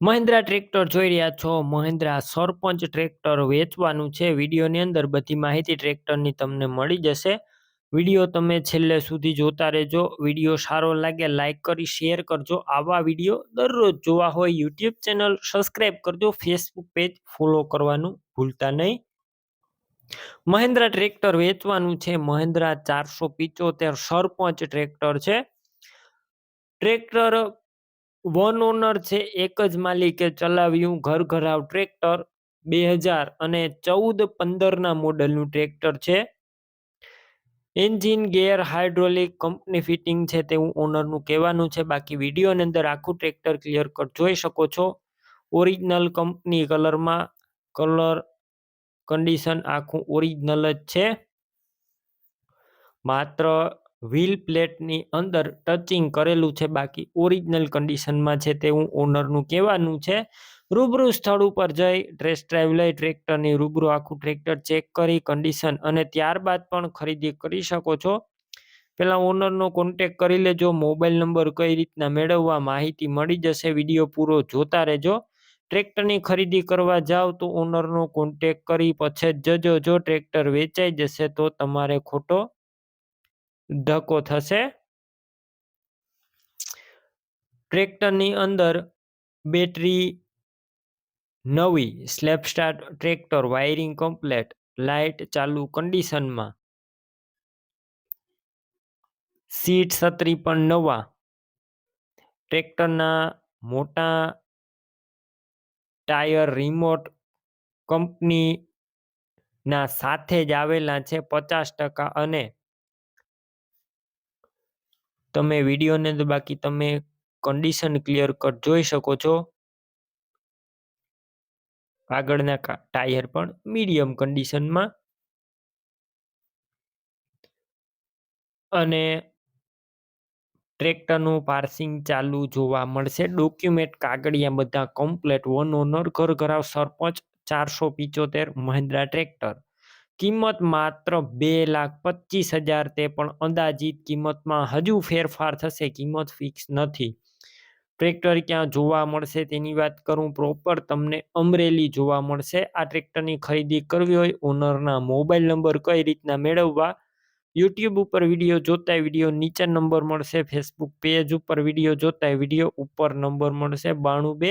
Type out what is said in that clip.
Mahindra tractor જોઈ રહ્યા છો. મહિન્દ્રા સરપંચ ટ્રેક્ટર વેચવાનું છે. વિડીયોની અંદર બધી માહિતી ટ્રેક્ટરની તમને મળી જશે. વીડિયો તમે છેલ્લે સુધી જોતા રહેજો. વીડિયો સારો લાગે લાઇક કરી, શેર કરજો. આવા વીડિયો દરરોજ જોવા હોય યુટ્યુબ ચેનલ સબસ્ક્રાઈબ કરજો. ફેસબુક પેજ ફોલો કરવાનું ભૂલતા નહીં. મહિન્દ્રા ટ્રેક્ટર વેચવાનું છે. મહિન્દ્રા ચારસો પિચોતેર સરપંચ ટ્રેક્ટર છે. ટ્રેક્ટર વન ઓનર છે, એક જ માલિકે ચલાવ્યું ઘર ઘરાવ ટ્રેક્ટર બે હજાર અને ચૌદ પંદરના મોડલનું ટ્રેક્ટર છે. Engine gear hydraulic company fitting છે તેવું ઓનરનું કહેવાનું છે. બાકી વિડીયોની અંદર આખું ટ્રેક્ટર ક્લિયર કટ જોઈ શકો છો. ઓરિજિનલ કંપની કલરમાં કલર કન્ડિશન આખું ઓરિજિનલ જ છે. માત્ર વ્હીલ પ્લેટની અંદર ટચિંગ કરેલું છે. બાકી ઓરિજિનલ કન્ડિશનમાં છે તેવું ઓનરનું કહેવાનું છે. રૂબરૂ સ્થળ ઉપર જઈ ડ્રેસ ડ્રાઈવ લઈ, ટ્રેક્ટરની રૂબરૂ આખું ટ્રેક્ટર ચેક કરી, કન્ડિશન અને ત્યારબાદ પણ ખરીદી કરી શકો છો. પહેલાં ઓનરનો કોન્ટેક કરી લેજો, મોબાઈલ નંબર કઈ રીતના મેળવવા, માહિતી મળી જશે, વીડિયો પૂરો જોતા રહેજો. ટ્રેક્ટરની ખરીદી કરવા જાઓ તો ઓનરનો કોન્ટેક કરી પછી જજો. જો ટ્રેક્ટર વેચાઈ જશે તો તમારે ખોટો ધક્કો થશે. ટ્રેક્ટરની અંદર બેટરી નવી સ્લેપસ્ટાર ટ્રેક્ટર વાયરિંગ કમ્પ્લેટ, લાઇટ ચાલુ કન્ડિશનમાં. સીટ છત્રી પણ નવા. ટ્રેક્ટરના મોટા ટાયર રિમોટ કંપનીના સાથે જ આવેલા છે પચાસ ટકા અને તમે વિડીયોને તો બાકી તમે કન્ડિશન ક્લિયર કટ જોઈ શકો છો. આગળના ટાયર પણ મીડિયમ કન્ડિશનમાં અને ટ્રેક્ટરનું પાર્સિંગ ચાલુ જોવા મળશે. ડોક્યુમેન્ટ કાગળિયા બધા કમ્પ્લેટ વન ઓનર ઘર ઘરાવ, સરપંચ ચારસો પિચોતેર મહિન્દ્રા ટ્રેક્ટર કિંમત માત્ર બે લાખ પચીસ હજાર તે પણ અંદાજિત કિંમતમાં હજુ ફેરફાર થશે, કિંમત ફિક્સ નથી. ટ્રેક્ટર ક્યાં જોવા મળશે તેની વાત કરું પ્રોપર તમને અમરેલી જોવા મળશે. આ ટ્રેક્ટરની ખરીદી કરવી હોય ઓનરના મોબાઈલ નંબર કઈ રીતના મેળવવા યુટ્યુબ ઉપર વીડિયો જોતા વીડિયો નીચે નંબર મળશે ફેસબુક પેજ ઉપર વીડિયો જોતા વીડિયો ઉપર નંબર મળશે, બાણું બે